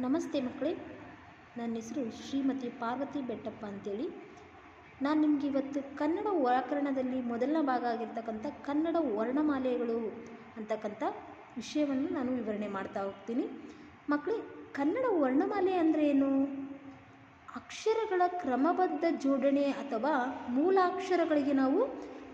ನಮಸ್ತೆ ಮಕ್ಕಳೇ, ನನ್ನ ಹೆಸರು ಶ್ರೀಮತಿ ಪಾರ್ವತಿ ಬೆಟ್ಟಪ್ಪ ಅಂತೇಳಿ. ನಾನು ನಿಮಗೆ ಇವತ್ತು ಕನ್ನಡ ವ್ಯಾಕರಣದಲ್ಲಿ ಮೊದಲನೇ ಭಾಗ ಆಗಿರ್ತಕ್ಕಂಥ ಕನ್ನಡ ವರ್ಣಮಾಲೆಗಳು ಅಂತಕ್ಕಂಥ ವಿಷಯವನ್ನು ನಾನು ವಿವರಣೆ ಮಾಡ್ತಾ ಹೋಗ್ತೀನಿ. ಮಕ್ಕಳೇ, ಕನ್ನಡ ವರ್ಣಮಾಲೆ ಅಂದರೆ ಏನು? ಅಕ್ಷರಗಳ ಕ್ರಮಬದ್ಧ ಜೋಡಣೆ ಅಥವಾ ಮೂಲಾಕ್ಷರಗಳಿಗೆ ನಾವು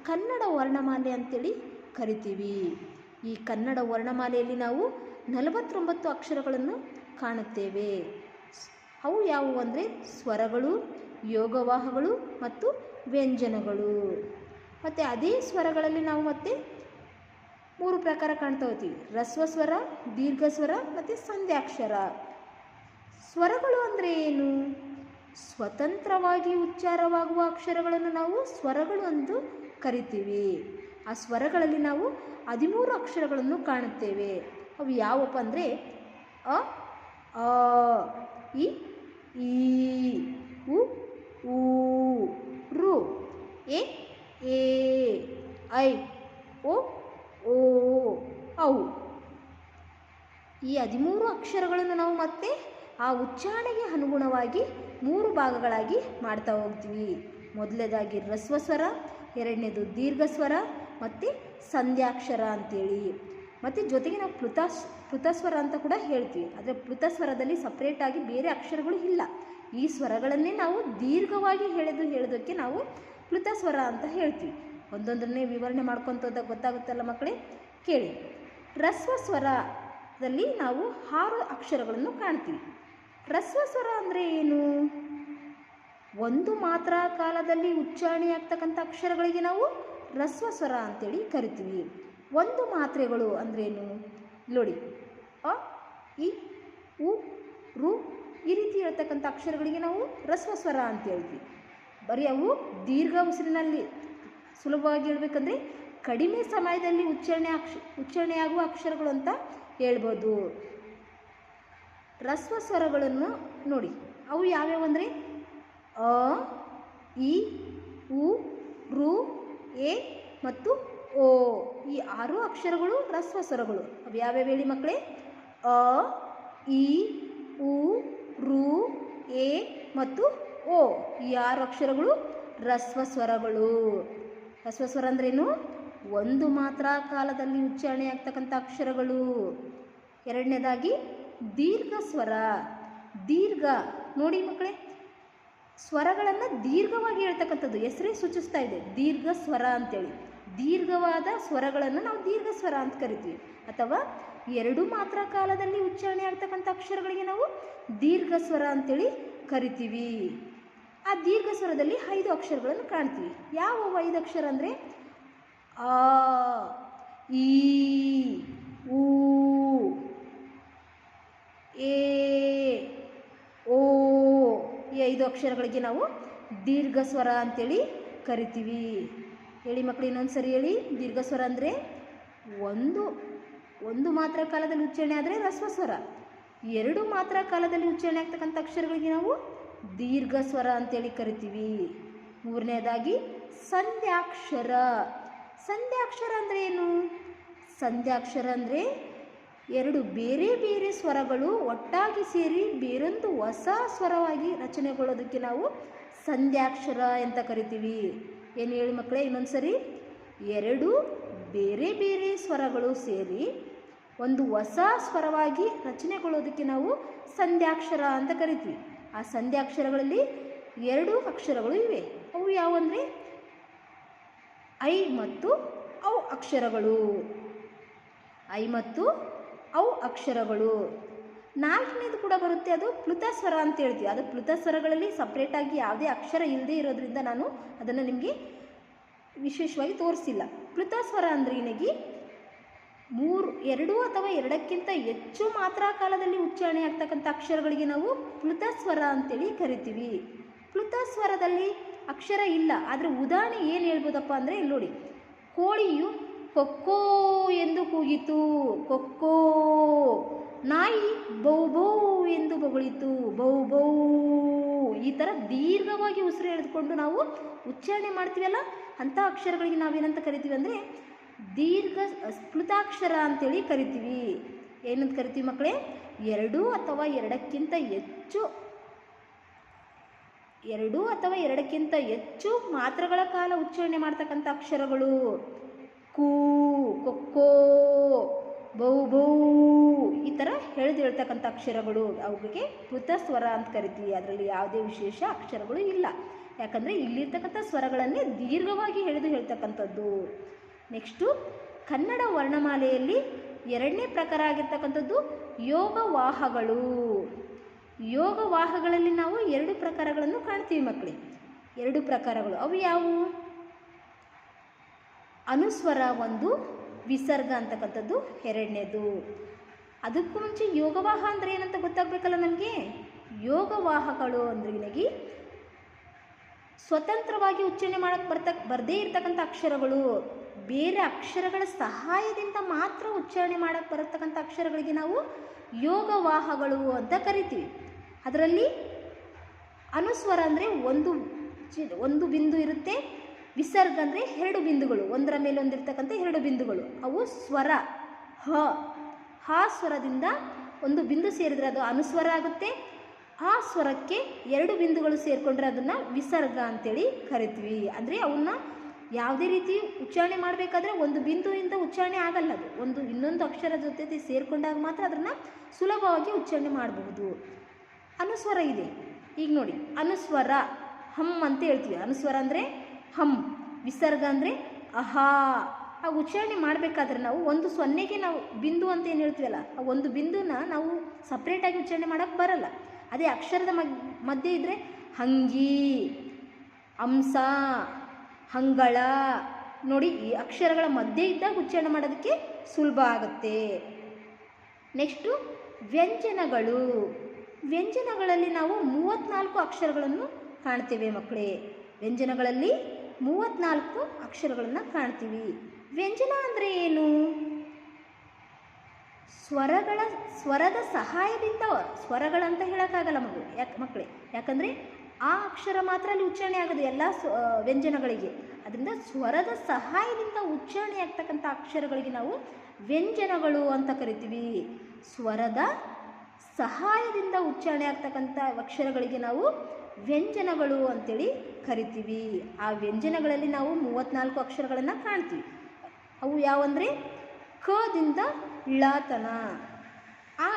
ಕನ್ನಡ ವರ್ಣಮಾಲೆ ಅಂತೇಳಿ ಕರಿತೀವಿ. ಈ ಕನ್ನಡ ವರ್ಣಮಾಲೆಯಲ್ಲಿ ನಾವು ನಲವತ್ತೊಂಬತ್ತು ಅಕ್ಷರಗಳನ್ನು ಕಾಣುತ್ತೇವೆ. ಅವು ಯಾವುವು ಅಂದರೆ ಸ್ವರಗಳು, ಯೋಗವಾಹಗಳು ಮತ್ತು ವ್ಯಂಜನಗಳು. ಮತ್ತು ಅದೇ ಸ್ವರಗಳಲ್ಲಿ ನಾವು ಮತ್ತೆ ಮೂರು ಪ್ರಕಾರ ಕಾಣ್ತಾ ಹೋಗ್ತೀವಿ. ರಸ್ವ ಸ್ವರ, ದೀರ್ಘ ಸ್ವರ ಮತ್ತು ಸಂಧ್ಯಾಕ್ಷರ. ಸ್ವರಗಳು ಅಂದರೆ ಏನು? ಸ್ವತಂತ್ರವಾಗಿ ಉಚ್ಚಾರವಾಗುವ ಅಕ್ಷರಗಳನ್ನು ನಾವು ಸ್ವರಗಳು ಎಂದು ಕರಿತೀವಿ. ಆ ಸ್ವರಗಳಲ್ಲಿ ನಾವು ಹದಿಮೂರು ಅಕ್ಷರಗಳನ್ನು ಕಾಣುತ್ತೇವೆ. ಅವು ಯಾವಪ್ಪ ಅಂದರೆ ಅ ಆ ಇ, ಈ, ಉ ಊ ರು, ಎ ಏ ಐ ಓ ಓ, ಔ. ಈ ಹದಿಮೂರು ಅಕ್ಷರಗಳನ್ನು ನಾವು ಮತ್ತೆ ಆ ಉಚ್ಚಾರಣೆಗೆ ಅನುಗುಣವಾಗಿ ಮೂರು ಭಾಗಗಳಾಗಿ ಮಾಡ್ತಾ ಹೋಗ್ತೀವಿ. ಮೊದಲನೇದಾಗಿ ರಸ್ವ ಸ್ವರ ಎರಡನೇದು ದೀರ್ಘ ಸ್ವರ ಮತ್ತು ಸಂಧ್ಯಾಕ್ಷರ ಅಂತೇಳಿ. ಮತ್ತು ಜೊತೆಗೆ ನಾವು ಪ್ಲುತಾಸ್ ಪ್ಲುತಸ್ವರ ಅಂತ ಕೂಡ ಹೇಳ್ತೀವಿ. ಆದರೆ ಪೃತಸ್ವರದಲ್ಲಿ ಸಪ್ರೇಟಾಗಿ ಬೇರೆ ಅಕ್ಷರಗಳು ಇಲ್ಲ. ಈ ಸ್ವರಗಳನ್ನೇ ನಾವು ದೀರ್ಘವಾಗಿ ಹೇಳೋದು ಹೇಳೋದಕ್ಕೆ ನಾವು ಪೃತಸ್ವರ ಅಂತ ಹೇಳ್ತೀವಿ. ಒಂದೊಂದನ್ನೇ ವಿವರಣೆ ಮಾಡ್ಕೊತೋದಾಗ ಗೊತ್ತಾಗುತ್ತಲ್ಲ ಮಕ್ಕಳೇ? ಕೇಳಿ. ರಸ್ವ ಸ್ವರದಲ್ಲಿ ನಾವು ಆರು ಅಕ್ಷರಗಳನ್ನು ಕಾಣ್ತೀವಿ. ರಸ್ವ ಸ್ವರ ಅಂದರೆ ಏನು? ಒಂದು ಮಾತ್ರ ಕಾಲದಲ್ಲಿ ಉಚ್ಚಾರಣೆಯಾಗ್ತಕ್ಕಂಥ ಅಕ್ಷರಗಳಿಗೆ ನಾವು ರಸ್ವ ಸ್ವರ ಅಂತೇಳಿ ಕರಿತೀವಿ. ಒಂದು ಮಾತ್ರೆಗಳು ಅಂದ್ರೇನು ನೋಡಿ. ಅ, ಇ, ಉ, ರು ಈ ರೀತಿ ಹೇಳ್ತಕ್ಕಂಥ ಅಕ್ಷರಗಳಿಗೆ ನಾವು ರಸ್ವ ಸ್ವರ ಅಂತ ಹೇಳ್ತೀವಿ. ಬರೀ ಅವು ದೀರ್ಘ ಉಸಿರಿನಲ್ಲಿ ಸುಲಭವಾಗಿ ಹೇಳ್ಬೇಕಂದ್ರೆ ಕಡಿಮೆ ಸಮಯದಲ್ಲಿ ಉಚ್ಚಾರಣೆ ಅಕ್ಷ, ಉಚ್ಚಾರಣೆಯಾಗುವ ಅಕ್ಷರಗಳು ಅಂತ ಹೇಳ್ಬೋದು. ರಸ್ವ ಸ್ವರಗಳನ್ನು ನೋಡಿ, ಅವು ಯಾವ್ಯಾವು ಅಂದರೆ ಅ, ಇ, ಉ, ರು, ಎ ಮತ್ತು ಓ ಈ ಆರು ಅಕ್ಷರಗಳು ರಸ್ವ ಸ್ವರಗಳು ಅವು ಯಾವ್ಯಾವ ಹೇಳಿ ಮಕ್ಕಳೇ? ಅ, ಇ, ಉ, ರು, ಎ ಮತ್ತು ಓ. ಆರು ಅಕ್ಷರಗಳು ರಸ್ವ ಸ್ವರಗಳು ರಸ್ವ ಸ್ವರ ಅಂದ್ರೇನು? ಒಂದು ಮಾತ್ರ ಕಾಲದಲ್ಲಿ ಉಚ್ಚಾರಣೆ ಆಗ್ತಕ್ಕಂಥ ಅಕ್ಷರಗಳು. ಎರಡನೇದಾಗಿ ದೀರ್ಘ ಸ್ವರ ದೀರ್ಘ, ನೋಡಿ ಮಕ್ಕಳೇ, ಸ್ವರಗಳನ್ನು ದೀರ್ಘವಾಗಿ ಹೇಳ್ತಕ್ಕಂಥದ್ದು. ಹೆಸರೇ ಸೂಚಿಸ್ತಾ ಇದೆ. ದೀರ್ಘ ಸ್ವರ ಅಂತೇಳಿ. ದೀರ್ಘವಾದ ಸ್ವರಗಳನ್ನು ನಾವು ದೀರ್ಘ ಸ್ವರ ಅಂತ ಕರಿತೀವಿ. ಅಥವಾ ಎರಡು ಮಾತ್ರ ಕಾಲದಲ್ಲಿ ಉಚ್ಚಾರಣೆ ಆಗ್ತಕ್ಕಂಥ ಅಕ್ಷರಗಳಿಗೆ ನಾವು ದೀರ್ಘ ಸ್ವರ ಅಂತೇಳಿ ಕರಿತೀವಿ. ಆ ದೀರ್ಘ ಸ್ವರದಲ್ಲಿ ಐದು ಅಕ್ಷರಗಳನ್ನು ಕಾಣ್ತೀವಿ. ಯಾವ ಐದು ಅಕ್ಷರ ಅಂದರೆ ಆ, ಈ ಊ ಏ ಓ ಈ ಐದು ಅಕ್ಷರಗಳಿಗೆ ನಾವು ದೀರ್ಘ ಸ್ವರ ಅಂತೇಳಿ ಕರಿತೀವಿ. ಹೇಳಿ ಮಕ್ಕಳು ಇನ್ನೊಂದು ಸರಿ ಹೇಳಿ. ದೀರ್ಘ ಸ್ವರ ಅಂದರೆ ಒಂದು ಒಂದು ಮಾತ್ರ ಕಾಲದಲ್ಲಿ ಉಚ್ಚಾರಣೆ ಆದರೆ ರಸ್ವ ಸ್ವರ. ಎರಡು ಮಾತ್ರ ಕಾಲದಲ್ಲಿ ಉಚ್ಚಾರಣೆ ಆಗ್ತಕ್ಕಂಥ ಅಕ್ಷರಗಳಿಗೆ ನಾವು ದೀರ್ಘ ಸ್ವರ ಅಂತೇಳಿ ಕರಿತೀವಿ. ಮೂರನೇದಾಗಿ ಸಂಧ್ಯಾಕ್ಷರ. ಸಂಧ್ಯಾಕ್ಷರ ಅಂದರೆ ಏನು? ಸಂಧ್ಯಾಕ್ಷರ ಅಂದರೆ ಎರಡು ಬೇರೆ ಬೇರೆ ಸ್ವರಗಳು ಒಟ್ಟಾಗಿ ಸೇರಿ ಬೇರೊಂದು ಹೊಸ ಸ್ವರವಾಗಿ ರಚನೆಗೊಳ್ಳೋದಕ್ಕೆ ನಾವು ಸಂಧ್ಯಾಕ್ಷರ ಅಂತ ಕರಿತೀವಿ. ಏನು ಹೇಳಿ ಮಕ್ಕಳೇ ಇನ್ನೊಂದು ಸರಿ? ಎರಡು ಬೇರೆ ಬೇರೆ ಸ್ವರಗಳು ಸೇರಿ ಒಂದು ಹೊಸ ಸ್ವರವಾಗಿ ರಚನೆಗೊಳ್ಳೋದಕ್ಕೆ ನಾವು ಸಂಧ್ಯಾಕ್ಷರ ಅಂತ ಕರಿತೀವಿ. ಆ ಸಂಧ್ಯಾಕ್ಷರಗಳಲ್ಲಿ ಎರಡು ಅಕ್ಷರಗಳು ಇವೆ. ಅವು ಯಾವಂದರೆ ಐ ಮತ್ತು ಅವು ಅಕ್ಷರಗಳು. ಐ ಮತ್ತು ಅವು ಅಕ್ಷರಗಳು. ನಾಲ್ಕನೇದು ಕೂಡ ಬರುತ್ತೆ ಅದು ಪ್ಲುತಸ್ವರ ಅಂತ ಹೇಳ್ತೀವಿ. ಅದು ಪ್ಲುತಸ್ವರಗಳಲ್ಲಿ ಸಪ್ರೇಟಾಗಿ ಯಾವುದೇ ಅಕ್ಷರ ಇಲ್ಲದೆ ಇರೋದ್ರಿಂದ ನಾನು ಅದನ್ನು ನಿಮಗೆ ವಿಶೇಷವಾಗಿ ತೋರಿಸಿಲ್ಲ. ಪ್ಲುತಸ್ವರ ಅಂದರೆ ಏನಾಗಿ ಮೂರು, ಎರಡು ಅಥವಾ ಎರಡಕ್ಕಿಂತ ಹೆಚ್ಚು ಮಾತ್ರ ಕಾಲದಲ್ಲಿ ಉಚ್ಚಾರಣೆ ಆಗ್ತಕ್ಕಂಥ ಅಕ್ಷರಗಳಿಗೆ ನಾವು ಪ್ಲುತಸ್ವರ ಅಂತೇಳಿ ಕರಿತೀವಿ. ಪ್ಲುತಸ್ವರದಲ್ಲಿ ಅಕ್ಷರ ಇಲ್ಲ, ಆದರೆ ಉದಾಹರಣೆ ಏನು ಹೇಳ್ಬೋದಪ್ಪ ಅಂದರೆ ಇಲ್ಲಿ ನೋಡಿ, ಕೋಳಿಯು ಕೊಕ್ಕೋ ಎಂದು ಕೂಗಿತು. ಕೊಕ್ಕೋ ನಾಯಿ ಬೌ ಬೌ ಎಂದು ಬೊಗಳಿತು. ಬೌ ಬೌ ಈ ಥರ ದೀರ್ಘವಾಗಿ ಉಸಿರು ಎಳೆದುಕೊಂಡು ನಾವು ಉಚ್ಚಾರಣೆ ಮಾಡ್ತೀವಲ್ಲ ಅಂಥ ಅಕ್ಷರಗಳಿಗೆ ನಾವೇನಂತ ಕರಿತೀವಿ ಅಂದರೆ ದೀರ್ಘ ಸ್ಫುತಾಕ್ಷರ ಅಂತೇಳಿ ಕರಿತೀವಿ. ಏನಂತ ಕರಿತೀವಿ ಮಕ್ಕಳೇ? ಎರಡು ಅಥವಾ ಎರಡಕ್ಕಿಂತ ಹೆಚ್ಚು ಎರಡು ಅಥವಾ ಎರಡಕ್ಕಿಂತ ಹೆಚ್ಚು ಮಾತ್ರಗಳ ಕಾಲ ಉಚ್ಚಾರಣೆ ಮಾಡ್ತಕ್ಕಂಥ ಅಕ್ಷರಗಳು. ಕೂ ಕೊಕ್ಕೋ, ಬೌ ಬೌ ಈ ಥರ ಹೇಳ್ದು ಹೇಳ್ತಕ್ಕಂಥ ಅಕ್ಷರಗಳು ಅವುಗಳಿಗೆ ಪೃಥ ಸ್ವರ ಅಂತ ಕರಿತೀವಿ. ಅದರಲ್ಲಿ ಯಾವುದೇ ವಿಶೇಷ ಅಕ್ಷರಗಳು ಇಲ್ಲ. ಯಾಕಂದರೆ ಇಲ್ಲಿರ್ತಕ್ಕಂಥ ಸ್ವರಗಳನ್ನೇ ದೀರ್ಘವಾಗಿ ಹೇಳಿದು ಹೇಳ್ತಕ್ಕಂಥದ್ದು. ನೆಕ್ಸ್ಟು ಕನ್ನಡ ವರ್ಣಮಾಲೆಯಲ್ಲಿ ಎರಡನೇ ಪ್ರಕಾರ ಆಗಿರ್ತಕ್ಕಂಥದ್ದು ಯೋಗವಾಹಗಳು. ಯೋಗವಾಹಗಳಲ್ಲಿ ನಾವು ಎರಡು ಪ್ರಕಾರಗಳನ್ನು ಕಾಣ್ತೀವಿ ಮಕ್ಕಳೇ. ಎರಡು ಪ್ರಕಾರಗಳು. ಅವು ಯಾವುವು? ಅನುಸ್ವರ ಒಂದು ವಿಸರ್ಗ ಅಂತಕ್ಕಂಥದ್ದು ಎರಡನೇದು. ಅದಕ್ಕೂ ಮುಂಚೆ ಯೋಗವಾಹ ಅಂದರೆ ಏನಂತ ಗೊತ್ತಾಗಬೇಕಲ್ಲ ನಮಗೆ? ಯೋಗವಾಹಗಳು ಅಂದ್ರೆ ನನಗೆ ಸ್ವತಂತ್ರವಾಗಿ ಉಚ್ಚಾರಣೆ ಮಾಡೋಕ್ಕೆ ಬರ್ತಕ್ಕ ಬರದೇ ಇರ್ತಕ್ಕಂಥ ಅಕ್ಷರಗಳು. ಬೇರೆ ಅಕ್ಷರಗಳ ಸಹಾಯದಿಂದ ಮಾತ್ರ ಉಚ್ಚಾರಣೆ ಮಾಡೋಕ್ಕೆ ಬರತಕ್ಕಂಥ ಅಕ್ಷರಗಳಿಗೆ ನಾವು ಯೋಗವಾಹಗಳು ಅಂತ ಕರಿತೀವಿ. ಅದರಲ್ಲಿ ಅನುಸ್ವರ ಅಂದರೆ ಒಂದು ಒಂದು ಬಿಂದು ಇರುತ್ತೆ. ವಿಸರ್ಗ ಅಂದರೆ ಎರಡು ಬಿಂದುಗಳು. ಒಂದರ ಮೇಲೆ ಒಂದಿರ್ತಕ್ಕಂಥ ಎರಡು ಬಿಂದುಗಳು. ಅವು ಸ್ವರ, ಹ. ಹ ಸ್ವರದಿಂದ ಒಂದು ಬಿಂದು ಸೇರಿದರೆ ಅದು ಅನುಸ್ವರ ಆಗುತ್ತೆ. ಆ ಸ್ವರಕ್ಕೆ ಎರಡು ಬಿಂದುಗಳು ಸೇರಿಕೊಂಡ್ರೆ ಅದನ್ನು ವಿಸರ್ಗ ಅಂತೇಳಿ ಕರಿತೀವಿ. ಅಂದರೆ ಅವನ್ನ ಯಾವುದೇ ರೀತಿ ಉಚ್ಚಾರಣೆ ಮಾಡಬೇಕಾದ್ರೆ ಒಂದು ಬಿಂದುವಿಂದ ಉಚ್ಚಾರಣೆ ಆಗಲ್ಲ ಅದು. ಒಂದು ಇನ್ನೊಂದು ಅಕ್ಷರ ಜೊತೆ ಸೇರಿಕೊಂಡಾಗ ಮಾತ್ರ ಅದನ್ನು ಸುಲಭವಾಗಿ ಉಚ್ಚಾರಣೆ ಮಾಡಬಹುದು. ಅನುಸ್ವರ ಇದೆ. ಈಗ ನೋಡಿ, ಅನುಸ್ವರ ಹಮ್ ಅಂತ ಹೇಳ್ತೀವಿ. ಅನುಸ್ವರ ಅಂದರೆ ಹಮ್ ವಿಸರ್ಗ ಅಂದರೆ ಅಹಾ. ಆ ಉಚ್ಚಾರಣೆ ಮಾಡಬೇಕಾದ್ರೆ ನಾವು ಒಂದು ಸೊನ್ನೆಗೆ ನಾವು ಬಿಂದು ಅಂತ ಏನು ಹೇಳ್ತೀವಲ್ಲ, ಆ ಒಂದು ಬಿಂದುನ ನಾವು ಸಪ್ರೇಟಾಗಿ ಉಚ್ಚಾರಣೆ ಮಾಡೋಕ್ಕೆ ಬರಲ್ಲ. ಅದೇ ಅಕ್ಷರದ ಮಧ್ಯೆ ಇದ್ದರೆ ಹಂಗಿ, ಅಂಸ, ಹಂಗಳ. ನೋಡಿ, ಈ ಅಕ್ಷರಗಳ ಮಧ್ಯೆ ಇದ್ದಾಗ ಉಚ್ಚಾರಣೆ ಮಾಡೋದಕ್ಕೆ ಸುಲಭ ಆಗುತ್ತೆ. ನೆಕ್ಸ್ಟು ವ್ಯಂಜನಗಳು. ವ್ಯಂಜನಗಳಲ್ಲಿ ನಾವು ಮೂವತ್ತ್ನಾಲ್ಕು ಅಕ್ಷರಗಳನ್ನು ಕಾಣ್ತೇವೆ ಮಕ್ಕಳೇ. ವ್ಯಂಜನಗಳಲ್ಲಿ ಮೂವತ್ತ್ನಾಲ್ಕು ಅಕ್ಷರಗಳನ್ನು ಕಾಣ್ತೀವಿ. ವ್ಯಂಜನ ಅಂದರೆ ಏನು? ಸ್ವರಗಳ, ಸ್ವರದ ಸಹಾಯದಿಂದ ಸ್ವರಗಳಂತ ಹೇಳೋಕ್ಕಾಗಲ್ಲ ಮಗು, ಯಾಕೆ ಮಕ್ಕಳೇ ಯಾಕಂದರೆ ಆ ಅಕ್ಷರ ಮಾತ್ರ ಅಲ್ಲಿ ಉಚ್ಚಾರಣೆ ಆಗೋದು ಎಲ್ಲ ವ್ಯಂಜನಗಳಿಗೆ. ಅದರಿಂದ ಸ್ವರದ ಸಹಾಯದಿಂದ ಉಚ್ಚಾರಣೆ ಆಗ್ತಕ್ಕಂಥ ಅಕ್ಷರಗಳಿಗೆ ನಾವು ವ್ಯಂಜನಗಳು ಅಂತ ಕರಿತೀವಿ. ಸ್ವರದ ಸಹಾಯದಿಂದ ಉಚ್ಚಾರಣೆ ಆಗ್ತಕ್ಕಂಥ ಅಕ್ಷರಗಳಿಗೆ ನಾವು ವ್ಯಂಜನಗಳು ಅಂತೇಳಿ ಕರಿತೀವಿ. ಆ ವ್ಯಂಜನಗಳಲ್ಲಿ ನಾವು ಮೂವತ್ತ್ನಾಲ್ಕು ಅಕ್ಷರಗಳನ್ನು ಕಾಣ್ತೀವಿ. ಅವು ಯಾವಂದರೆ? ಕದಿಂದ ಳತನ. ಆ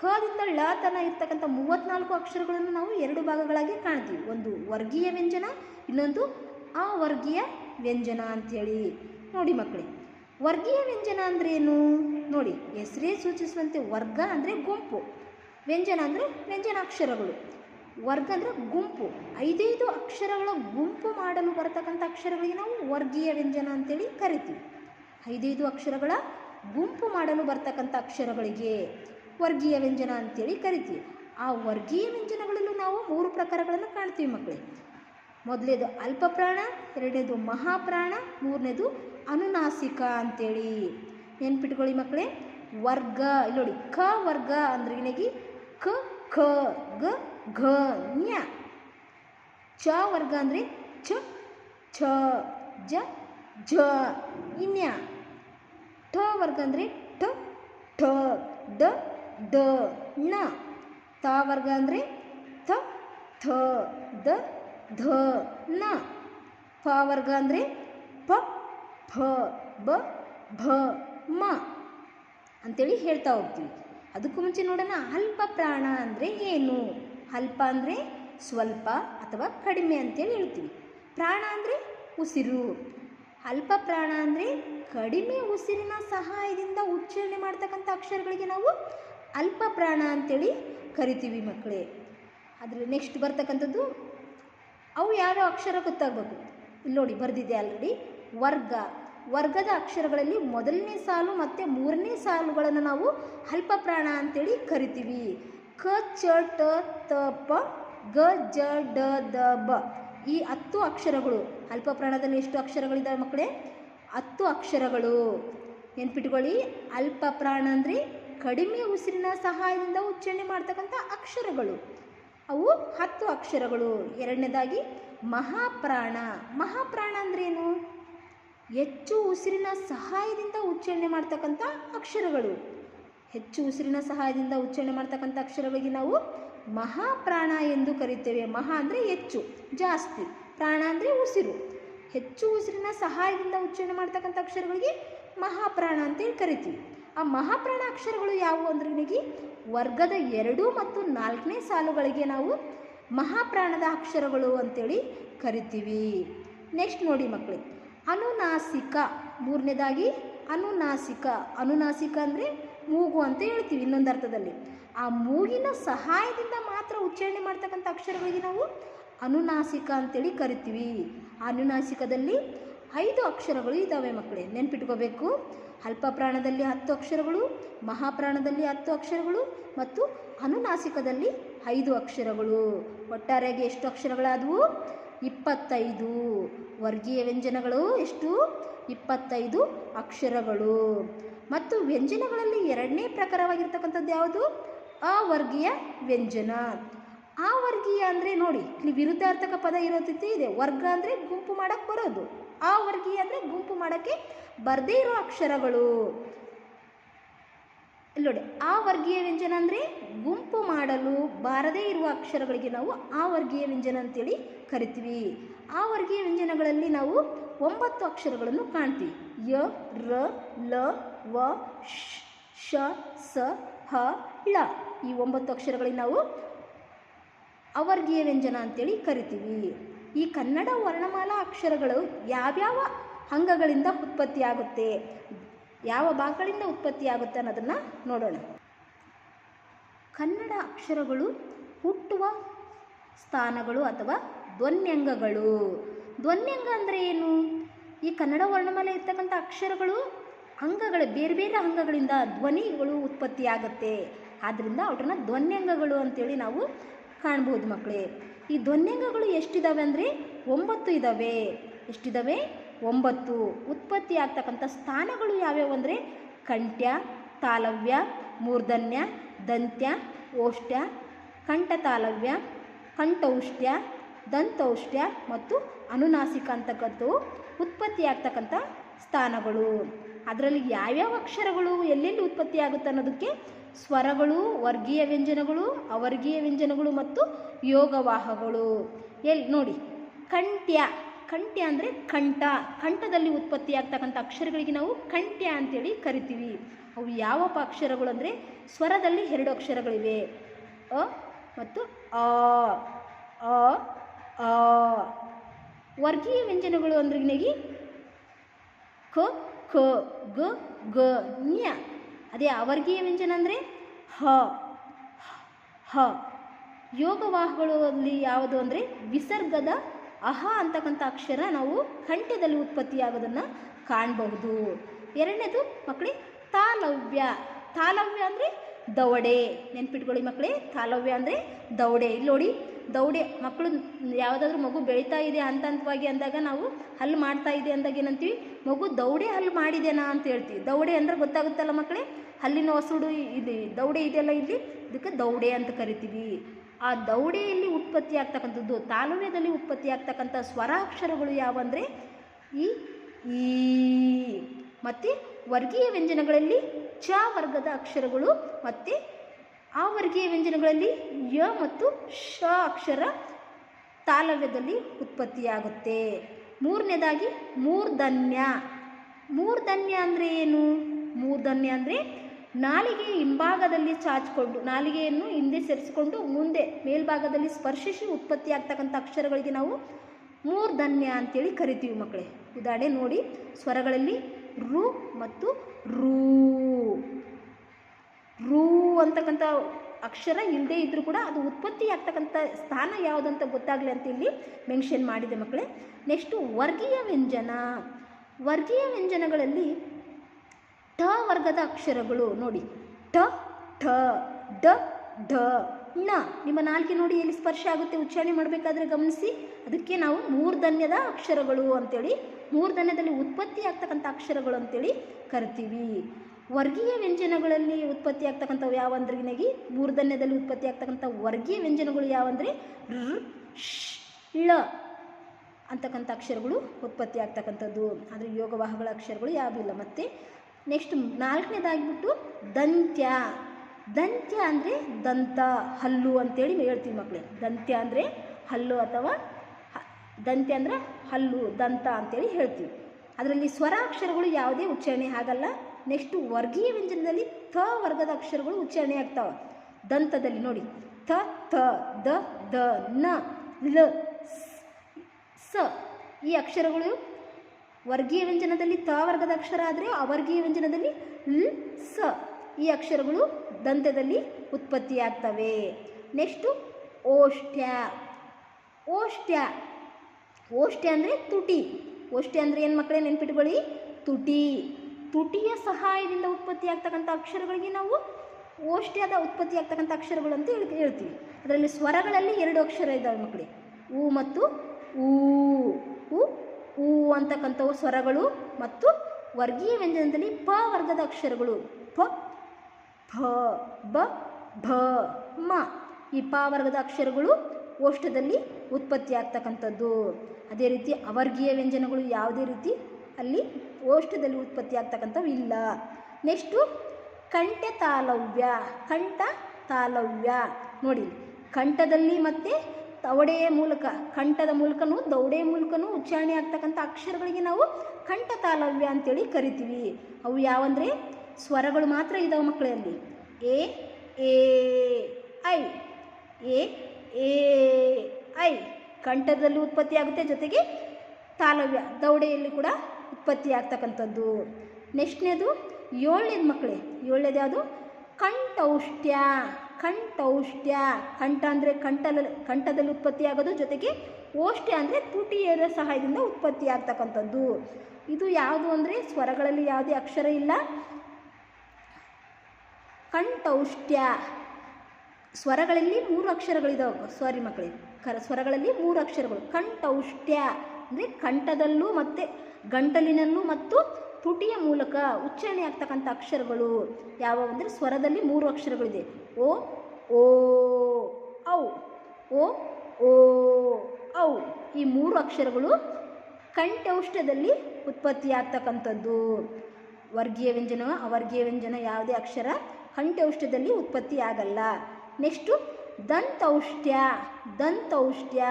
ಕದಿಂದ ಳತನ ಇರ್ತಕ್ಕಂಥ ಮೂವತ್ತ್ನಾಲ್ಕು ಅಕ್ಷರಗಳನ್ನು ನಾವು ಎರಡು ಭಾಗಗಳಾಗಿ ಕಾಣ್ತೀವಿ. ಒಂದು ವರ್ಗೀಯ ವ್ಯಂಜನ, ಇನ್ನೊಂದು ಅವರ್ಗೀಯ ವ್ಯಂಜನ ಅಂಥೇಳಿ ನೋಡಿ ಮಕ್ಕಳೇ, ವರ್ಗೀಯ ವ್ಯಂಜನ ಅಂದರೆ ಏನು? ನೋಡಿ, ಹೆಸರೇ ಸೂಚಿಸುವಂತೆ ವರ್ಗ ಅಂದರೆ ಗುಂಪು. ವ್ಯಂಜನ ಅಂದರೆ ವ್ಯಂಜನಾಕ್ಷರಗಳು. ವರ್ಗ ಅಂದರೆ ಗುಂಪು. ಐದೈದು ಅಕ್ಷರಗಳ ಗುಂಪು ಮಾಡಲು ಬರತಕ್ಕಂಥ ಅಕ್ಷರಗಳಿಗೆ ನಾವು ವರ್ಗೀಯ ವ್ಯಂಜನ ಅಂತೇಳಿ ಕರಿತೀವಿ. ಐದೈದು ಅಕ್ಷರಗಳ ಗುಂಪು ಮಾಡಲು ಬರ್ತಕ್ಕಂಥ ಅಕ್ಷರಗಳಿಗೆ ವರ್ಗೀಯ ವ್ಯಂಜನ ಅಂತೇಳಿ ಕರಿತೀವಿ. ಆ ವರ್ಗೀಯ ವ್ಯಂಜನಗಳಲ್ಲೂ ನಾವು ಮೂರು ಪ್ರಕಾರಗಳನ್ನು ಕಾಣ್ತೀವಿ ಮಕ್ಕಳೇ. ಮೊದಲೇದು ಅಲ್ಪಪ್ರಾಣ, ಎರಡನೇದು ಮಹಾಪ್ರಾಣ, ಮೂರನೇದು ಅನುನಾಸಿಕ ಅಂತೇಳಿ. ನೆನ್ಪಿಟ್ಕೊಳ್ಳಿ ಮಕ್ಕಳೇ. ವರ್ಗ, ಇಲ್ಲಿ ನೋಡಿ, ಕ ವರ್ಗ ಅಂದ್ರೆ ಕ ಖ ಗ ಘ ಞ ಚ ವರ್ಗ ಅಂದರೆ ಛ ಛ, ಜ, ಝ ಇನ್ಯ ಠ ವರ್ಗ ಅಂದರೆ ಠ ಠ, ದ ಡ ಣ. ತ ವರ್ಗ ಅಂದರೆ ಥ ಥ, ದ, ಧ, ನ. ಪ ವರ್ಗ ಅಂದರೆ ಪ ಫ ಬ, ಭ, ಮ. ಅಂತೇಳಿ ಹೇಳ್ತಾ ಹೋಗ್ತೀವಿ. ಅದಕ್ಕೂ ಮುಂಚೆ ನೋಡೋಣ, ಅಲ್ಪ ಪ್ರಾಣ ಅಂದರೆ ಏನು? ಅಲ್ಪ ಅಂದರೆ ಸ್ವಲ್ಪ ಅಥವಾ ಕಡಿಮೆ ಅಂತೇಳಿ ಹೇಳ್ತೀವಿ. ಪ್ರಾಣ ಅಂದರೆ ಉಸಿರು. ಅಲ್ಪ ಪ್ರಾಣ ಅಂದರೆ ಕಡಿಮೆ ಉಸಿರಿನ ಸಹಾಯದಿಂದ ಉಚ್ಚಾರಣೆ ಮಾಡ್ತಕ್ಕಂಥ ಅಕ್ಷರಗಳಿಗೆ ನಾವು ಅಲ್ಪ ಪ್ರಾಣ ಅಂತೇಳಿ ಕರಿತೀವಿ ಮಕ್ಕಳೇ. ಅದ್ರ ನೆಕ್ಸ್ಟ್ ಬರ್ತಕ್ಕಂಥದ್ದು ಅವು ಯಾವ್ಯಾವ ಅಕ್ಷರ ಗೊತ್ತಾಗಬೇಕು? ಇಲ್ಲಿ ನೋಡಿ ಬರೆದಿದೆ ಆಲ್ರೆಡಿ ವರ್ಗ. ವರ್ಗದ ಅಕ್ಷರಗಳಲ್ಲಿ ಮೊದಲನೇ ಸಾಲು ಮತ್ತು ಮೂರನೇ ಸಾಲುಗಳನ್ನು ನಾವು ಅಲ್ಪ ಪ್ರಾಣ ಅಂತೇಳಿ ಕರಿತೀವಿ. ಕ ಚ ಟ ತ ಪ, ಗ, ಜ, ಡ, ದ, ಬ. ಈ ಹತ್ತು ಅಕ್ಷರಗಳು. ಅಲ್ಪ ಪ್ರಾಣದಲ್ಲಿ ಎಷ್ಟು ಅಕ್ಷರಗಳಿದ್ದಾವೆ ಮಕ್ಕಳೇ? ಹತ್ತು ಅಕ್ಷರಗಳು. ನೆನ್ಪಿಟ್ಕೊಳ್ಳಿ. ಅಲ್ಪ ಪ್ರಾಣ ಅಂದರೆ ಕಡಿಮೆ ಉಸಿರಿನ ಸಹಾಯದಿಂದ ಉಚ್ಚಾರಣೆ ಮಾಡ್ತಕ್ಕಂಥ ಅಕ್ಷರಗಳು. ಅವು ಹತ್ತು ಅಕ್ಷರಗಳು. ಎರಡನೇದಾಗಿ ಮಹಾಪ್ರಾಣ. ಮಹಾಪ್ರಾಣ ಅಂದ್ರೇನು? ಹೆಚ್ಚು ಉಸಿರಿನ ಸಹಾಯದಿಂದ ಉಚ್ಚಾರಣೆ ಮಾಡ್ತಕ್ಕಂಥ ಅಕ್ಷರಗಳು. ಹೆಚ್ಚು ಉಸಿರಿನ ಸಹಾಯದಿಂದ ಉಚ್ಚಾರಣೆ ಮಾಡ್ತಕ್ಕಂಥ ಅಕ್ಷರಗಳಿಗೆ ನಾವು ಮಹಾಪ್ರಾಣ ಎಂದು ಕರಿತೇವೆ. ಮಹಾ ಅಂದರೆ ಹೆಚ್ಚು, ಜಾಸ್ತಿ. ಪ್ರಾಣ ಅಂದರೆ ಉಸಿರು. ಹೆಚ್ಚು ಉಸಿರಿನ ಸಹಾಯದಿಂದ ಉಚ್ಚಾರಣೆ ಮಾಡ್ತಕ್ಕಂಥ ಅಕ್ಷರಗಳಿಗೆ ಮಹಾಪ್ರಾಣ ಅಂತೇಳಿ ಕರಿತೀವಿ. ಆ ಮಹಾಪ್ರಾಣ ಅಕ್ಷರಗಳು ಯಾವುವು ಅಂದ್ರೆ ನಿಮಗೆ ವರ್ಗದ ಎರಡು ಮತ್ತು ನಾಲ್ಕನೇ ಸಾಲುಗಳಿಗೆ ನಾವು ಮಹಾಪ್ರಾಣದ ಅಕ್ಷರಗಳು ಅಂತೇಳಿ ಕರಿತೀವಿ. ನೆಕ್ಸ್ಟ್ ನೋಡಿ ಮಕ್ಕಳು ಅನುನಾಸಿಕ. ಮೂರನೇದಾಗಿ ಅನುನಾಸಿಕ. ಅನುನಾಸಿಕ ಅಂದರೆ ಮೂಗು ಅಂತ ಹೇಳ್ತೀವಿ ಇನ್ನೊಂದು ಅರ್ಥದಲ್ಲಿ. ಆ ಮೂಗಿನ ಸಹಾಯದಿಂದ ಮಾತ್ರ ಉಚ್ಚಾರಣೆ ಮಾಡ್ತಕ್ಕಂಥ ಅಕ್ಷರಗಳಿಗೆ ನಾವು ಅನುನಾಸಿಕ ಅಂತೇಳಿ ಕರಿತೀವಿ. ಅನುನಾಸಿಕದಲ್ಲಿ ಐದು ಅಕ್ಷರಗಳು ಇದ್ದಾವೆ ಮಕ್ಕಳೇ, ನೆನ್ಪಿಟ್ಕೋಬೇಕು. ಅಲ್ಪ ಪ್ರಾಣದಲ್ಲಿ ಹತ್ತು ಅಕ್ಷರಗಳು, ಮಹಾಪ್ರಾಣದಲ್ಲಿ ಹತ್ತು ಅಕ್ಷರಗಳು ಮತ್ತು ಅನುನಾಸಿಕದಲ್ಲಿ ಐದು ಅಕ್ಷರಗಳು. ಒಟ್ಟಾರೆಯಾಗಿ ಎಷ್ಟು ಅಕ್ಷರಗಳಾದವು? ಇಪ್ಪತ್ತೈದು. ವರ್ಗೀಯ ವ್ಯಂಜನಗಳು ಎಷ್ಟು? ಇಪ್ಪತ್ತೈದು ಅಕ್ಷರಗಳು. ಮತ್ತು ವ್ಯಂಜನಗಳಲ್ಲಿ ಎರಡನೇ ಪ್ರಕಾರವಾಗಿರ್ತಕ್ಕಂಥದ್ದು ಯಾವುದು? ಅವರ್ಗೀಯ ವ್ಯಂಜನ. ಆ ವರ್ಗೀಯ ಅಂದರೆ ನೋಡಿ, ಇಲ್ಲಿ ವಿರುದ್ಧಾರ್ಥಕ ಪದ ಇರೋದಕ್ಕೆ ಇದೆ. ವರ್ಗ ಅಂದರೆ ಗುಂಪು ಮಾಡಕ್ಕೆ ಬರೋದು. ಆ ವರ್ಗೀಯ ಅಂದರೆ ಗುಂಪು ಮಾಡೋಕ್ಕೆ ಬರದೇ ಇರೋ ಅಕ್ಷರಗಳು. ನೋಡಿ ಆ ವರ್ಗೀಯ ವ್ಯಂಜನ ಅಂದರೆ ಗುಂಪು ಮಾಡಲು ಬಾರದೇ ಇರುವ ಅಕ್ಷರಗಳಿಗೆ ನಾವು ಆ ವರ್ಗೀಯ ವ್ಯಂಜನ ಅಂತೇಳಿ ಕರಿತೀವಿ. ಆ ವರ್ಗೀಯ ವ್ಯಂಜನಗಳಲ್ಲಿ ನಾವು ಒಂಬತ್ತು ಅಕ್ಷರಗಳನ್ನು ಕಾಣ್ತೀವಿ. ಯ ರ ಲ ವ ಶ್, ಶ ಸ ಹ ಳ ಈ ಒಂಬತ್ತು ಅಕ್ಷರಗಳಿಗೆ ನಾವು ಅವರ್ಗೀಯ ವ್ಯಂಜನ ಅಂತೇಳಿ ಕರಿತೀವಿ. ಈ ಕನ್ನಡ ವರ್ಣಮಾಲಾ ಅಕ್ಷರಗಳು ಯಾವ್ಯಾವ ಅಂಗಗಳಿಂದ ಉತ್ಪತ್ತಿಯಾಗುತ್ತೆ? ಯಾವ ಭಾಗಗಳಿಂದ ಉತ್ಪತ್ತಿಯಾಗುತ್ತೆ ಅನ್ನೋದನ್ನು ನೋಡೋಣ. ಕನ್ನಡ ಅಕ್ಷರಗಳು ಹುಟ್ಟುವ ಸ್ಥಾನಗಳು ಅಥವಾ ಧ್ವನ್ಯಂಗಗಳು. ಧ್ವನ್ಯಂಗ ಅಂದರೆ ಏನು? ಈ ಕನ್ನಡ ವರ್ಣಮಾಲೆ ಇರ್ತಕ್ಕಂಥ ಅಕ್ಷರಗಳು ಅಂಗಗಳ ಬೇರೆ ಬೇರೆ ಅಂಗಗಳಿಂದ ಧ್ವನಿಗಳು ಉತ್ಪತ್ತಿಯಾಗುತ್ತೆ ಆದ್ದರಿಂದ ಅವ್ರನ್ನ ಧ್ವನ್ಯಂಗಗಳು ಅಂತೇಳಿ ನಾವು ಕಾಣ್ಬೋದು ಮಕ್ಕಳೇ ಈ ಧ್ವನ್ಯಂಗಗಳು ಎಷ್ಟಿದಾವೆ ಅಂದರೆ ಒಂಬತ್ತು ಇದ್ದಾವೆ ಎಷ್ಟಿದ್ದಾವೆ ಒಂಬತ್ತು. ಉತ್ಪತ್ತಿ ಆಗ್ತಕ್ಕಂಥ ಸ್ಥಾನಗಳು ಯಾವ್ಯಾವು ಅಂದರೆ ಕಂಠ್ಯ, ತಾಲವ್ಯ, ಮೂರ್ಧನ್ಯ, ದಂತ್ಯ ಓಷ್ಟ್ಯ ಕಂಠತಾಲವ್ಯ, ಕಂಠೌಷ್ಠ್ಯ ದಂತೌಷ್ಠ್ಯ ಮತ್ತು ಅನುನಾಸಿಕ ಅಂತಕ್ಕಂಥವು ಉತ್ಪತ್ತಿ ಆಗ್ತಕ್ಕಂಥ ಸ್ಥಾನಗಳು. ಅದರಲ್ಲಿ ಯಾವ್ಯಾವ ಅಕ್ಷರಗಳು ಎಲ್ಲೆಲ್ಲಿ ಉತ್ಪತ್ತಿ ಆಗುತ್ತೆ ಅನ್ನೋದಕ್ಕೆ ಸ್ವರಗಳು, ವರ್ಗೀಯ ವ್ಯಂಜನಗಳು, ಅವರ್ಗೀಯ ವ್ಯಂಜನಗಳು ಮತ್ತು ಯೋಗವಾಹಗಳು. ಎಲ್ಲಿ ನೋಡಿ. ಕಂಠ್ಯ. ಕಂಠ್ಯ ಅಂದರೆ ಕಂಠ. ಕಂಠದಲ್ಲಿ ಉತ್ಪತ್ತಿಯಾಗ್ತಕ್ಕಂಥ ಅಕ್ಷರಗಳಿಗೆ ನಾವು ಕಂಠ್ಯ ಅಂತೇಳಿ ಕರಿತೀವಿ. ಅವು ಯಾವ ಅಕ್ಷರಗಳು ಅಂದರೆ ಸ್ವರದಲ್ಲಿ ಎರಡು ಅಕ್ಷರಗಳಿವೆ. ಅ ಮತ್ತು ಆ ಅ ಆ ವರ್ಗೀಯ ವ್ಯಂಜನಗಳು ಅಂದ್ರೆ ನಿನಗೆ ಕ ಕ, ಗ ಗ, ನ್ಯ. ಅದೇ ಅವರ್ಗೀಯ ವ್ಯಂಜನ ಅಂದರೆ ಹ ಹ. ಯೋಗವಾಹಗಳಲ್ಲಿ ಯಾವುದು ಅಂದರೆ ವಿಸರ್ಗದ ಅಹ ಅಂತಕ್ಕಂಥ ಅಕ್ಷರ ನಾವು ಕಂಠ್ಯದಲ್ಲಿ ಉತ್ಪತ್ತಿಯಾಗೋದನ್ನು ಕಾಣಬಹುದು. ಎರಡನೇದು ಮಕ್ಕಳೇ ತಾಲವ್ಯ. ತಾಲವ್ಯ ಅಂದರೆ ದವಡೆ. ನೆನ್ಪಿಟ್ಕೊಳ್ಳಿ ಮಕ್ಕಳೇ, ತಾಲವ್ಯ ಅಂದರೆ ದೌಡೆ ಇಲ್ಲಿ ನೋಡಿ ದೌಡೆ ಮಕ್ಕಳು ಯಾವುದಾದ್ರೂ ಮಗು ಬೆಳೀತಾ ಇದೆ ಹಂತ ಹಂತವಾಗಿ ಅಂದಾಗ ನಾವು ಹಲ್ಲು ಮಾಡ್ತಾ ಇದೆ ಅಂದಾಗ ಏನಂತೀವಿ? ಮಗು ದೌಡೆ ಹಲ್ಲು ಮಾಡಿದೆನಾ ಅಂತ ಹೇಳ್ತೀವಿ. ದೌಡೆ ಅಂದರೆ ಗೊತ್ತಾಗುತ್ತಲ್ಲ ಮಕ್ಕಳೇ? ಹಲ್ಲಿನ ಹೊಸುಡು ಇದು ದೌಡೆ ಇದೆಯಲ್ಲ ಇಲ್ಲಿ? ಇದಕ್ಕೆ ದೌಡೆ ಅಂತ ಕರಿತೀವಿ. ಆ ದೌಡೆಯಲ್ಲಿ ಉತ್ಪತ್ತಿ ಆಗ್ತಕ್ಕಂಥದ್ದು ತಾಲವ್ಯದಲ್ಲಿ ಉತ್ಪತ್ತಿ ಆಗ್ತಕ್ಕಂಥ ಸ್ವರಾಕ್ಷರಗಳು ಯಾವಂದರೆ ಈ ಈ. ಮತ್ತು ವರ್ಗೀಯ ವ್ಯಂಜನಗಳಲ್ಲಿ ಚ ವರ್ಗದ ಅಕ್ಷರಗಳು, ಮತ್ತು ಆ ವರ್ಗೀಯ ವ್ಯಂಜನಗಳಲ್ಲಿ ಯ ಮತ್ತು ಶ ಅಕ್ಷರ ತಾಲವ್ಯದಲ್ಲಿ ಉತ್ಪತ್ತಿಯಾಗುತ್ತೆ. ಮೂರನೇದಾಗಿ ಮೂರ್ಧನ್ಯ. ಮೂರ್ಧನ್ಯ ಅಂದರೆ ಏನು? ಮೂರ್ಧನ್ಯ ಅಂದರೆ ನಾಲಿಗೆ ಹಿಂಭಾಗದಲ್ಲಿ ಚಾಚಿಕೊಂಡು, ನಾಲಿಗೆಯನ್ನು ಹಿಂದೆ ಸರಿಸಿಕೊಂಡು ಮುಂದೆ ಮೇಲ್ಭಾಗದಲ್ಲಿ ಸ್ಪರ್ಶಿಸಿ ಉತ್ಪತ್ತಿ ಆಗ್ತಕ್ಕಂಥ ಅಕ್ಷರಗಳಿಗೆ ನಾವು ಮೂರ್ಧನ್ಯ ಅಂತೇಳಿ ಕರಿತೀವಿ ಮಕ್ಕಳೇ. ಉದಾಹರಣೆ ನೋಡಿ, ಸ್ವರಗಳಲ್ಲಿ ರು ಮತ್ತು ರೂ. ರೂ ಅಂತಕ್ಕಂಥ ಅಕ್ಷರ ಇಲ್ಲದೇ ಇದ್ದರೂ ಕೂಡ ಅದು ಉತ್ಪತ್ತಿ ಆಗ್ತಕ್ಕಂಥ ಸ್ಥಾನ ಯಾವುದಂತ ಗೊತ್ತಾಗಲಿ ಅಂತ ಇಲ್ಲಿ ಮೆನ್ಷನ್ ಮಾಡಿದೆ ಮಕ್ಕಳೇ. ನೆಕ್ಸ್ಟು ವರ್ಗೀಯ ವ್ಯಂಜನ. ವರ್ಗೀಯ ವ್ಯಂಜನಗಳಲ್ಲಿ ಠ ವರ್ಗದ ಅಕ್ಷರಗಳು ನೋಡಿ. ಟ ಠ, ಡ, ಢ, ಣ. ನಿಮ್ಮ ನಾಲ್ಕೆ ನೋಡಿ ಎಲ್ಲಿ ಸ್ಪರ್ಶ ಆಗುತ್ತೆ? ಉಚ್ಚಾರಣೆ ಮಾಡಬೇಕಾದ್ರೆ ಗಮನಿಸಿ. ಅದಕ್ಕೆ ನಾವು ಮೂರ್ಧನ್ಯದ ಅಕ್ಷರಗಳು ಅಂತೇಳಿ, ಮೂರ್ಧನ್ಯದಲ್ಲಿ ಉತ್ಪತ್ತಿ ಆಗ್ತಕ್ಕಂಥ ಅಕ್ಷರಗಳು ಅಂತೇಳಿ ಕರಿತೀವಿ. ವರ್ಗೀಯ ವ್ಯಂಜನಗಳಲ್ಲಿ ಉತ್ಪತ್ತಿ ಆಗ್ತಕ್ಕಂಥವು ಯಾವಂದ್ರೆ ನಿನಗೆ ಮೂರ್ಧನ್ಯದಲ್ಲಿ ಉತ್ಪತ್ತಿ ಆಗ್ತಕ್ಕಂಥ ವರ್ಗೀಯ ವ್ಯಂಜನಗಳು ಯಾವಂದರೆ ಋ ಳ ಅಂತಕ್ಕಂಥ ಅಕ್ಷರಗಳು ಉತ್ಪತ್ತಿ ಆಗ್ತಕ್ಕಂಥದ್ದು. ಆದರೆ ಯೋಗವಾಹಗಳ ಅಕ್ಷರಗಳು ಯಾವುದೂ ಇಲ್ಲ. ಮತ್ತು ನೆಕ್ಸ್ಟ್ ನಾಲ್ಕನೇದಾಗಿಬಿಟ್ಟು ದಂತ್ಯ. ದಂತ್ಯ ಅಂದರೆ ದಂತ, ಹಲ್ಲು ಅಂತೇಳಿ ಹೇಳ್ತೀವಿ ಮಕ್ಕಳೇ ದಂತ್ಯ ಅಂದರೆ ಹಲ್ಲು ಅಥವಾ ದಂತ್ಯ ಅಂದರೆ ಹಲ್ಲು, ದಂತ ಅಂತೇಳಿ ಹೇಳ್ತೀವಿ. ಅದರಲ್ಲಿ ಸ್ವರಾಕ್ಷರಗಳು ಯಾವುದೇ ಉಚ್ಚಾರಣೆ ಆಗಲ್ಲ. ನೆಕ್ಸ್ಟ್ ವರ್ಗೀಯ ವ್ಯಂಜನದಲ್ಲಿ ಥ ವರ್ಗದ ಅಕ್ಷರಗಳು ಉಚ್ಚಾರಣೆ ಆಗ್ತಾವೆ. ದಂತದಲ್ಲಿ ನೋಡಿ. ಥ ಥ ದ ದ, ನ, ಲ ಸ ಈ ಅಕ್ಷರಗಳು ವರ್ಗೀಯ ವ್ಯಂಜನದಲ್ಲಿ ತ ವರ್ಗದ ಅಕ್ಷರ ಆದರೆ ಅವರ್ಗೀಯ ವ್ಯಂಜನದಲ್ಲಿ ಲ್, ಸ. ಈ ಅಕ್ಷರಗಳು ದಂತದಲ್ಲಿ ಉತ್ಪತ್ತಿಯಾಗ್ತವೆ. ನೆಕ್ಸ್ಟು ಓಷ್ಟ್ಯ ಓಷ್ಟ್ಯ ಓಷ್ಟ್ಯ ಅಂದರೆ ತುಟಿ. ಓಷ್ಟ್ಯ ಅಂದರೆ ಏನು ಮಕ್ಕಳೇ ನೆನ್ಪಿಟ್ಕೊಳ್ಳಿ? ತುಟಿ. ತುಟಿಯ ಸಹಾಯದಿಂದ ಉತ್ಪತ್ತಿ ಆಗ್ತಕ್ಕಂಥ ಅಕ್ಷರಗಳಿಗೆ ನಾವು ಓಷ್ಟ್ಯದ ಉತ್ಪತ್ತಿ ಆಗ್ತಕ್ಕಂಥ ಅಕ್ಷರಗಳು ಅಂತ ಹೇಳಿ, ಹೇಳ್ತೀವಿ. ಅದರಲ್ಲಿ ಸ್ವರಗಳಲ್ಲಿ ಎರಡು ಅಕ್ಷರ ಇದ್ದಾವೆ ಮಕ್ಕಳೇ. ಊ ಮತ್ತು ಊ ಊ ಅಂತಕ್ಕಂಥವು ಸ್ವರಗಳು ಮತ್ತು ವರ್ಗೀಯ ವ್ಯಂಜನದಲ್ಲಿ ಪ ವರ್ಗದ ಅಕ್ಷರಗಳು. ಪ ಭ ಬ, ಭ, ಮ. ಈ ಪ ವರ್ಗದ ಅಕ್ಷರಗಳು ಓಷ್ಠದಲ್ಲಿ ಉತ್ಪತ್ತಿ ಆಗ್ತಕ್ಕಂಥದ್ದು ಅದೇ ರೀತಿ ಅವರ್ಗೀಯ ವ್ಯಂಜನಗಳು ಯಾವುದೇ ರೀತಿ ಅಲ್ಲಿ ಓಷ್ಠದಲ್ಲಿ ಉತ್ಪತ್ತಿ ಆಗ್ತಕ್ಕಂಥವು ಇಲ್ಲ. ನೆಕ್ಸ್ಟು ಕಂಠ ತಾಲವ್ಯ ಕಂಠ ತಾಲವ್ಯ ನೋಡಿ, ಕಂಠದಲ್ಲಿ ಮತ್ತು ದವಡೆಯ ಮೂಲಕ, ಕಂಠದ ಮೂಲಕನೂ ದೌಡೆಯ ಮೂಲಕನೂ ಉಚ್ಚಾರಣೆ ಆಗ್ತಕ್ಕಂಥ ಅಕ್ಷರಗಳಿಗೆ ನಾವು ಕಂಠ ತಾಲವ್ಯ ಅಂತೇಳಿ ಕರಿತೀವಿ. ಅವು ಯಾವಂದರೆ? ಸ್ವರಗಳು ಮಾತ್ರ ಇದಾವೆ ಮಕ್ಕಳಲ್ಲಿ. ಎ ಎ, ಐ. ಎ ಎ, ಐ. ಕಂಠದಲ್ಲಿ ಉತ್ಪತ್ತಿ ಆಗುತ್ತೆ, ಜೊತೆಗೆ ತಾಲವ್ಯ, ದೌಡೆಯಲ್ಲಿ ಕೂಡ ಉತ್ಪತ್ತಿ ಆಗ್ತಕ್ಕಂಥದ್ದು. ನೆಕ್ಸ್ಟ್ನೇದು ಏಳನೇದು ಮಕ್ಕಳೇ, ಏಳನೇದು ಯಾವುದು? ಕಂಠೌಷ್ಟ್ಯ. ಕಂಠೌಷ್ಟ್ಯ ಕಂಠ ಅಂದರೆ ಕಂಠದಲ್ಲಿ ಕಂಠದಲ್ಲಿ ಉತ್ಪತ್ತಿಯಾಗೋದು ಜೊತೆಗೆ ಓಷ್ಟ್ಯ ಅಂದರೆ ತುಟಿಯರ ಸಹಾಯದಿಂದ ಉತ್ಪತ್ತಿಯಾಗ್ತಕ್ಕಂಥದ್ದು. ಇದು ಯಾವುದು ಅಂದರೆ ಸ್ವರಗಳಲ್ಲಿ ಯಾವುದೇ ಅಕ್ಷರ ಇಲ್ಲ. ಕಂಠೌಷ್ಟ್ಯ ಸ್ವರಗಳಲ್ಲಿ ಮೂರು ಅಕ್ಷರಗಳಿದಾವೆ. ಸಾರಿ ಮಕ್ಕಳಿಗೆ ಕರ, ಸ್ವರಗಳಲ್ಲಿ ಮೂರು ಅಕ್ಷರಗಳು. ಕಂಠೌಷ್ಟ್ಯ ಅಂದರೆ ಕಂಠದಲ್ಲೂ ಮತ್ತು ಗಂಟಲಿನಲ್ಲೂ ಮತ್ತು ತುಟಿಯ ಮೂಲಕ ಉಚ್ಚಾರಣೆ ಆಗ್ತಕ್ಕಂಥ ಅಕ್ಷರಗಳು. ಯಾವ ಅಂದರೆ ಸ್ವರದಲ್ಲಿ ಮೂರು ಅಕ್ಷರಗಳಿದೆ. ಓ ಓ, ಔ. ಓ ಓ, ಔ. ಈ ಮೂರು ಅಕ್ಷರಗಳು ಕಂಠೌಷ್ಠದಲ್ಲಿ ಉತ್ಪತ್ತಿಯಾಗ್ತಕ್ಕಂಥದ್ದು. ವರ್ಗೀಯ ವ್ಯಂಜನ, ಅವರ್ಗೀಯ ವ್ಯಂಜನ ಯಾವುದೇ ಅಕ್ಷರ ಕಂಠೌಷ್ಠದಲ್ಲಿ ಉತ್ಪತ್ತಿ ಆಗಲ್ಲ ನೆಕ್ಸ್ಟು, ದಂತೌಷ್ಠ್ಯ ದಂತೌಷ್ಠ್ಯ.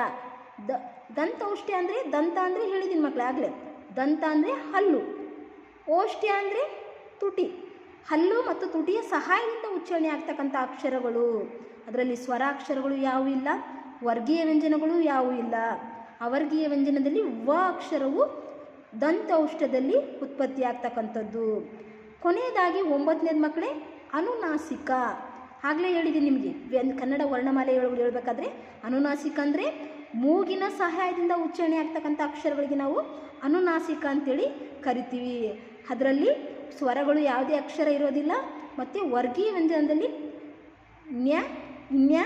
ದ, ದಂತೌಷ್ಠ್ಯ ಅಂದರೆ ದಂತ ಅಂದರೆ ಹೇಳಿದ್ದೀನಿ ಮಕ್ಕಳಾಗಲೇ ದಂತ ಅಂದರೆ ಹಲ್ಲು. ಓಷ್ಟ್ಯ ಅಂದರೆ ತುಟಿ. ಹಲ್ಲು ಮತ್ತು ತುಟಿಯ ಸಹಾಯದಿಂದ ಉಚ್ಚಾರಣೆ ಆಗ್ತಕ್ಕಂಥ ಅಕ್ಷರಗಳು. ಅದರಲ್ಲಿ ಸ್ವರಾಕ್ಷರಗಳು ಯಾವುವು ಇಲ್ಲ, ವರ್ಗೀಯ ವ್ಯಂಜನಗಳು ಯಾವುವು ಇಲ್ಲ. ಅವರ್ಗೀಯ ವ್ಯಂಜನದಲ್ಲಿ ವ ಅಕ್ಷರವು ದಂತೌಷ್ಟದಲ್ಲಿ ಉತ್ಪತ್ತಿ ಆಗ್ತಕ್ಕಂಥದ್ದು ಕೊನೆಯದಾಗಿ ಒಂಬತ್ತನೇದು ಮಕ್ಕಳೇ, ಅನುನಾಸಿಕ. ಆಗಲೇ ಹೇಳಿದ್ದೀನಿ ನಿಮಗೆ, ವ್ಯನ್- ಕನ್ನಡ ವರ್ಣಮಾಲೆ ಹೇಳ್ಬೇಕಾದ್ರೆ ಅನುನಾಸಿಕ ಅಂದರೆ ಮೂಗಿನ ಸಹಾಯದಿಂದ ಉಚ್ಚಾರಣೆ ಆಗ್ತಕ್ಕಂಥ ಅಕ್ಷರಗಳಿಗೆ ನಾವು ಅನುನಾಸಿಕ ಅಂತೇಳಿ ಕರಿತೀವಿ. ಅದರಲ್ಲಿ ಸ್ವರಗಳು ಯಾವುದೇ ಅಕ್ಷರ ಇರೋದಿಲ್ಲ. ಮತ್ತು ವರ್ಗೀಯ ವ್ಯಂಜನದಲ್ಲಿ ನ್ಯ ನ್ಯ,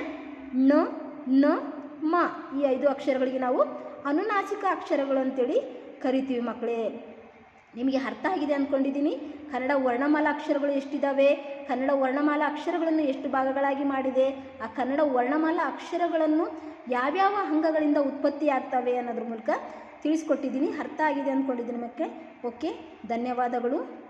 ನ ನ, ಮ ಈ ಐದು ಅಕ್ಷರಗಳಿಗೆ ನಾವು ಅನುನಾಸಿಕ ಅಕ್ಷರಗಳು ಅಂತೇಳಿ ಕರಿತೀವಿ ಮಕ್ಕಳೇ. ನಿಮಗೆ ಅರ್ಥ ಆಗಿದೆ ಅಂದ್ಕೊಂಡಿದ್ದೀನಿ ಕನ್ನಡ ವರ್ಣಮಾಲಾ ಅಕ್ಷರಗಳು ಎಷ್ಟಿದ್ದಾವೆ ಕನ್ನಡ ವರ್ಣಮಾಲಾ ಅಕ್ಷರಗಳನ್ನು ಎಷ್ಟು ಭಾಗಗಳಾಗಿ ಮಾಡಿದೆ? ಆ ಕನ್ನಡ ವರ್ಣಮಾಲಾ ಅಕ್ಷರಗಳನ್ನು ಯಾವ್ಯಾವ ಅಂಗಗಳಿಂದ ಉತ್ಪತ್ತಿ ಆಗ್ತವೆ ಅನ್ನೋದ್ರ ಮೂಲಕ ತಿಳಿಸ್ಕೊಟ್ಟಿದ್ದೀನಿ. ಅರ್ಥ ಆಗಿದೆ ಅಂದ್ಕೊಂಡಿದ್ದೀನಿ ಮಕ್ಕಳೇ. ಓಕೆ, ಧನ್ಯವಾದಗಳು.